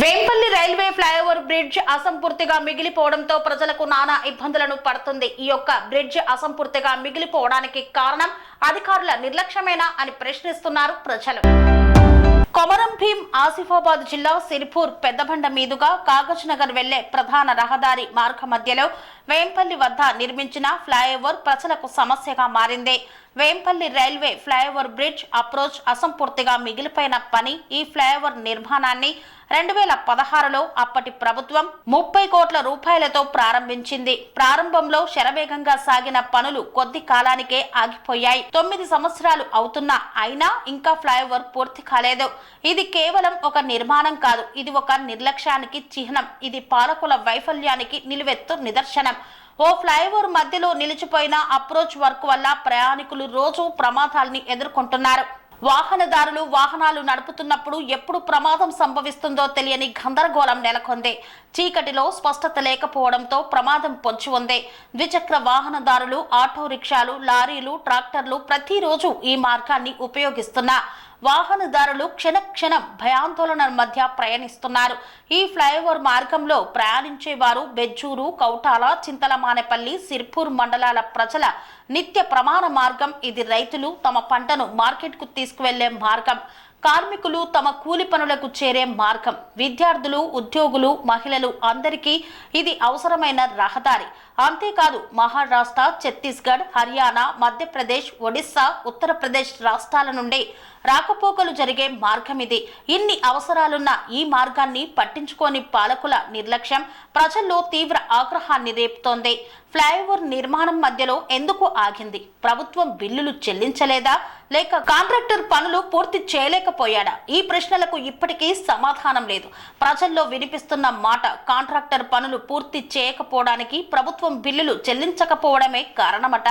Vempalli railway flyover bridge అసంపూర్తిగా మిగిలిపోవడంతో ప్రజలకు నానా ఇబ్బందులను పడుతుంది. ఈ యొక్క బ్రిడ్జ్ అసంపూర్తిగా మిగిలిపోవడానికి కారణం అధికారుల నిర్లక్ష్యమేనా అని ప్రశ్నిస్తున్నారు ప్రజలు. కొమరం భీం ఆసిఫాబాద్ జిల్లా సిరిపూర్ పెద్దబండ మీదుగా కాగజ్ నగర్ వెళ్ళే ప్రధాన రహదారి మార్గ మధ్యలో వేంపల్లి వద్ద నిర్మించిన ఫ్లైఓవర్ ప్రజలకు సమస్యగా మారింది. Vempalli railway flyover bridge approach అసంపూర్తిగా మిగిలిపోయిన పని ఈ ఫ్లైఓవర్ నిర్మాణాన్ని రెండు వేల పదహారులో అప్పటి ప్రభుత్వం ముప్పై కోట్ల రూపాయలతో ప్రారంభించింది. ప్రారంభంలో శరవేగంగా సాగిన పనులు కొద్ది కాలానికే ఆగిపోయాయి. తొమ్మిది సంవత్సరాలు అవుతున్నా అయినా ఇంకా ఫ్లైఓవర్ పూర్తి కాలేదు. ఇది కేవలం ఒక నిర్మాణం కాదు. ఇది ఒక నిర్లక్ష్యానికి చిహ్నం. ఇది పాలకుల వైఫల్యానికి నిలువెత్తు నిదర్శనం. ఓ ఫ్లైఓవర్ మధ్యలో నిలిచిపోయిన అప్రోచ్ వర్క్ వల్ల ప్రయాణికులు రోజు ప్రమాదాల్ని ఎదుర్కొంటున్నారు. వాహనదారులు వాహనాలు నడుపుతున్నప్పుడు ఎప్పుడు ప్రమాదం సంభవిస్తుందో తెలియని గందరగోళం నెలకొంది. చీకటిలో స్పష్టత లేకపోవడంతో ప్రమాదం పొంచి ఉంది. ద్విచక్ర వాహనదారులు ఆటో రిక్షాలు లారీలు ట్రాక్టర్లు ప్రతిరోజు ఈ మార్గాన్ని ఉపయోగిస్తున్నా వాహనదారులు క్షణ క్షణం భయాందోళన మధ్య ప్రయాణిస్తున్నారు. ఈ ఫ్లైఓవర్ మార్గంలో ప్రయాణించే వారు బెజ్జూరు కౌటాల చింతలమానేపల్లి సిర్పూర్ మండలాల ప్రజల నిత్య ప్రమాణ మార్గం. ఇది రైతులు తమ పంటను మార్కెట్కు తీసుకువెళ్ళే మార్గం. కార్మికులు తమ కూలి పనులకు చేరే మార్గం. విద్యార్థులు ఉద్యోగులు మహిళలు అందరికీ ఇది అవసరమైన రహదారి. అంతేకాదు మహారాష్ట్ర ఛత్తీస్గఢ్ హర్యానా మధ్యప్రదేశ్ ఒడిస్సా ఉత్తరప్రదేశ్ రాష్ట్రాల నుండి రాకపోకలు జరిగే మార్గం ఇది. ఇన్ని అవసరాలున్న ఈ మార్గాన్ని పట్టించుకోని పాలకుల నిర్లక్ష్యం ప్రజల్లో తీవ్ర ఆగ్రహాన్ని రేపుతోంది. ఫ్లైఓవర్ నిర్మాణం మధ్యలో ఎందుకు ఆగింది? ప్రభుత్వం బిల్లులు చెల్లించలేదా? లేక కాంట్రాక్టర్ పనులు పూర్తి చేయలేక చేయలేకపోయాడా ఈ ప్రశ్నలకు ఇప్పటికీ సమాధానం లేదు. ప్రజల్లో వినిపిస్తున్న మాట కాంట్రాక్టర్ పనులు పూర్తి చేయకపోవడానికి ప్రభుత్వం బిల్లులు చెల్లించకపోవడమే కారణమట.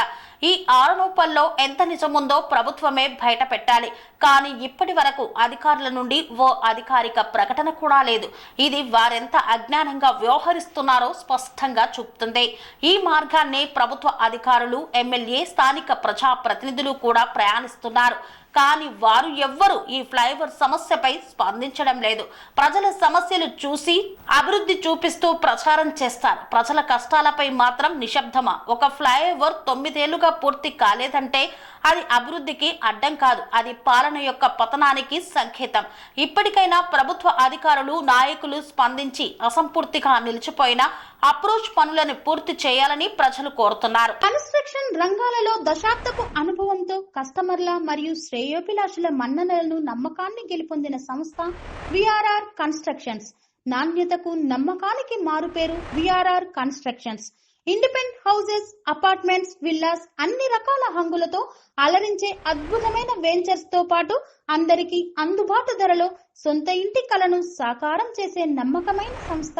ఈ ఆరోపణలో ఎంత నిజముందో ప్రభుత్వమే బయట పెట్టాలి కానీ ఇప్పటి వరకు అధికారుల నుండి ఓ అధికారిక ప్రకటన కూడా లేదు. ఇది వారెంత అజ్ఞానంగా వ్యవహరిస్తున్నారో స్పష్టంగా చూపుతుంది. ఈ మార్గాన్ని ప్రభుత్వ అధికారులు ఎమ్మెల్యే స్థానిక ప్రజాప్రతినిధులు కూడా ప్రయాణిస్తున్నారు. కానీ వారు ఎవ్వరు ఈ ఫ్లైఓవర్ సమస్యపై స్పందించడం లేదు. ప్రజల సమస్యలు చూసి అభివృద్ధి చూపిస్తూ ప్రచారం చేస్తారు. ప్రజల కష్టాలపై మాత్రం నిశ్శబ్దమా? ఒక ఫ్లైఓవర్ తొమ్మిదేళ్ళుగా పూర్తి కాలేదంటే అది అభివృద్ధికి అడ్డం కాదు. అది పాలన యొక్క పతనానికి సంకేతం. ఇప్పటికైనా ప్రభుత్వ అధికారులు నాయకులు స్పందించి అసంపూర్తిగా నిలిచిపోయిన అప్రోచ్ పనులను పూర్తి చేయాలని ప్రజలు కోరుతున్నారు. కన్స్ట్రక్షన్ రంగాలలో దశాబ్దపు అనుభవంతో కస్టమర్ల మరియు శ్రేయోభిలాషుల మన్ననలను నమ్మకాన్ని గెలుపొందిన సంస్థ విఆర్ఆర్ కన్స్ట్రక్షన్స్. నాణ్యతకు నమ్మకానికి మారుపేరు VRR constructions. Independent houses apartments villas అన్ని రకాల హంగులతో అలరించే అద్భుతమైన వెంచర్స్తో పాటు అందరికీ అందుబాటు ధరలో సొంత ఇంటి కలను సాకారం చేసే నమ్మకమైన సంస్థ